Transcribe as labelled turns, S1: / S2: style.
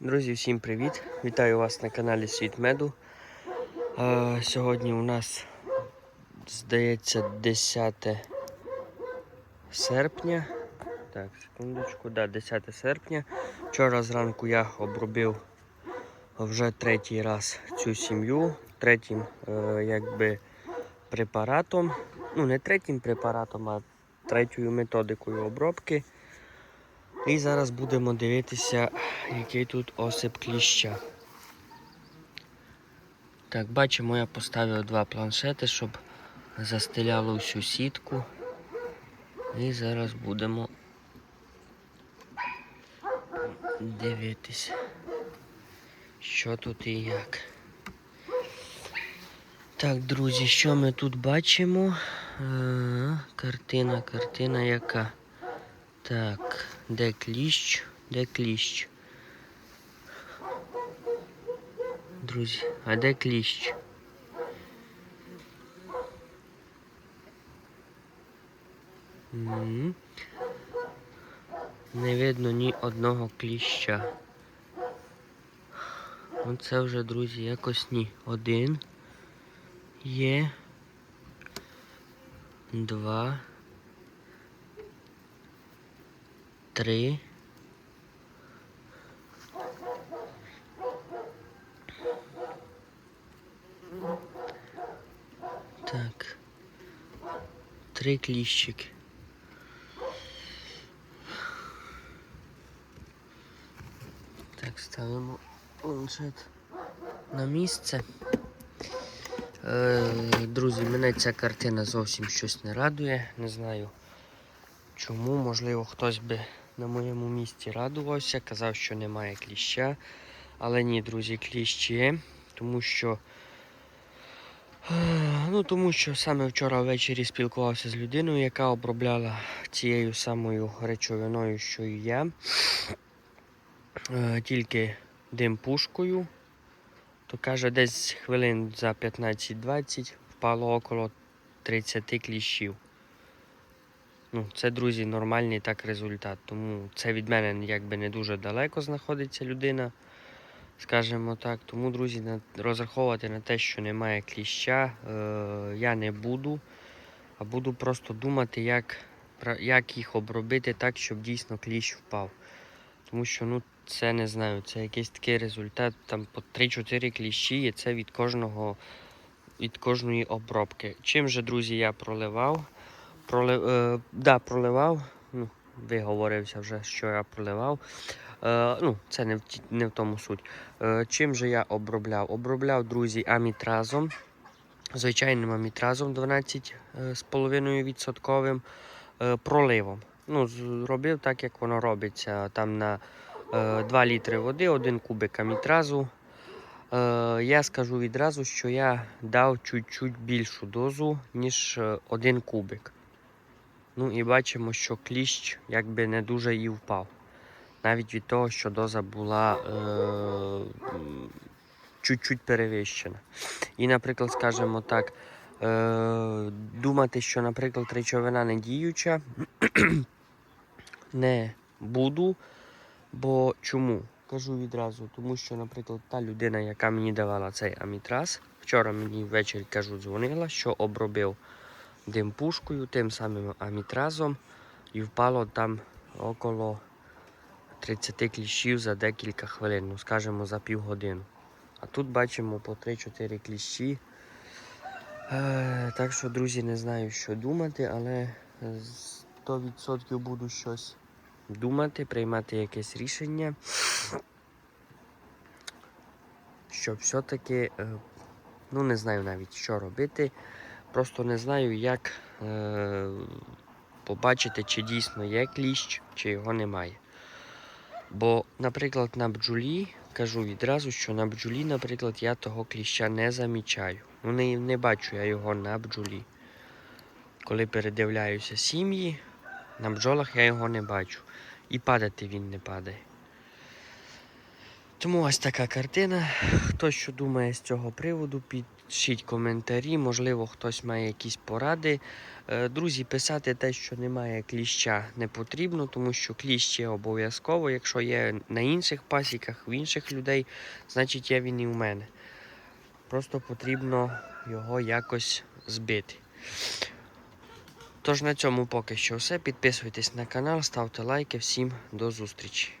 S1: Друзі, всім привіт! Вітаю вас на каналі Світ Меду. Е, сьогодні у нас, здається, 10 серпня. Так, секундочку, да, 10 серпня. Вчора зранку я обробив вже третій раз цю сім'ю, третім е, якби препаратом. Ну, не третім препаратом, а третьою методикою обробки. І зараз будемо дивитися, який тут осип кліща. Так, бачимо, я поставив два планшети, щоб застеляло всю сітку. І зараз будемо дивитися, що тут і як. Так, друзі, що ми тут бачимо? Е, картина, картина яка? Так, де кліщ? Де кліщ? Друзі, а де кліщ? М. Не видно ні одного кліща. Оце вже, друзі, якось ні. Один є. Два. Три. Так. Три кліщики. Так, ставимо планшет на місце. Е, друзі, мене ця картина зовсім щось не радує. Не знаю чому. Можливо, хтось би на моєму місці радувався, казав, що немає кліща. Але ні, друзі, кліщ є, тому що. Ну, тому що саме вчора ввечері спілкувався з людиною, яка обробляла цією самою речовиною, що і я. Е, Тільки дим пушкою. То каже, десь хвилин за 15-20 впало около 30 кліщів. Ну, це, друзі, нормальний так результат. Тому це від мене якби не дуже далеко знаходиться людина, скажімо так. Тому, друзі, розраховувати на те, що немає кліща, е, я не буду, а буду просто думати, як, як їх обробити так, щоб дійсно кліщ впав. Тому що ну, це не знаю, це якийсь такий результат, там по 3-4 кліщі, і це від кожного від кожної обробки. Чим же, друзі, я проливав? Пролив, е, да, проливав. Ну, виговорився вже, що я проливав. Е, ну, це не в, не в тому суть. Е, чим же я обробляв? Обробляв, друзі, амітразом. Звичайним амітразом 12,5% е, проливом. Ну, зробив так, як воно робиться. Там на е, 2 літри води, 1 кубик амітразу. Е, я скажу відразу, що я дав чуть-чуть більшу дозу, ніж е, один кубик. Ну і бачимо, що кліщ якби не дуже і впав. Навіть від того, що доза була е, чуть-чуть перевищена. І, наприклад, скажімо так, е, думати, що, наприклад, речовина не діюча, не буду. Бо чому? Кажу відразу, тому що, наприклад, та людина, яка мені давала цей амітраз, вчора мені ввечері кажу, дзвонила, що обробив дим пушкою, тим самим амітразом, і впало там около 30 кліщів за декілька хвилин, ну скажімо, за півгодини. А тут бачимо по 3-4 кліщі. Е, так що, друзі, не знаю, що думати, але 100% буду щось думати, приймати якесь рішення, щоб все-таки, е, ну не знаю навіть, що робити. Просто не знаю, як е, побачити, чи дійсно є кліщ, чи його немає. Бо, наприклад, на бджолі, кажу відразу, що на бджолі, наприклад, я того кліща не замічаю. Ну, не, не бачу я його на бджолі. Коли передивляюся сім'ї, на бджолах я його не бачу. І падати він не падає. Тому ось така картина. Хто що думає з цього приводу, під, Пишіть коментарі, можливо, хтось має якісь поради. Е, Друзі, писати те, що немає кліща, не потрібно, тому що кліщ є обов'язково. Якщо є на інших пасіках, в інших людей, значить є він і у мене. Просто потрібно його якось збити. Тож на цьому поки що все. Підписуйтесь на канал, ставте лайки. Всім до зустрічі.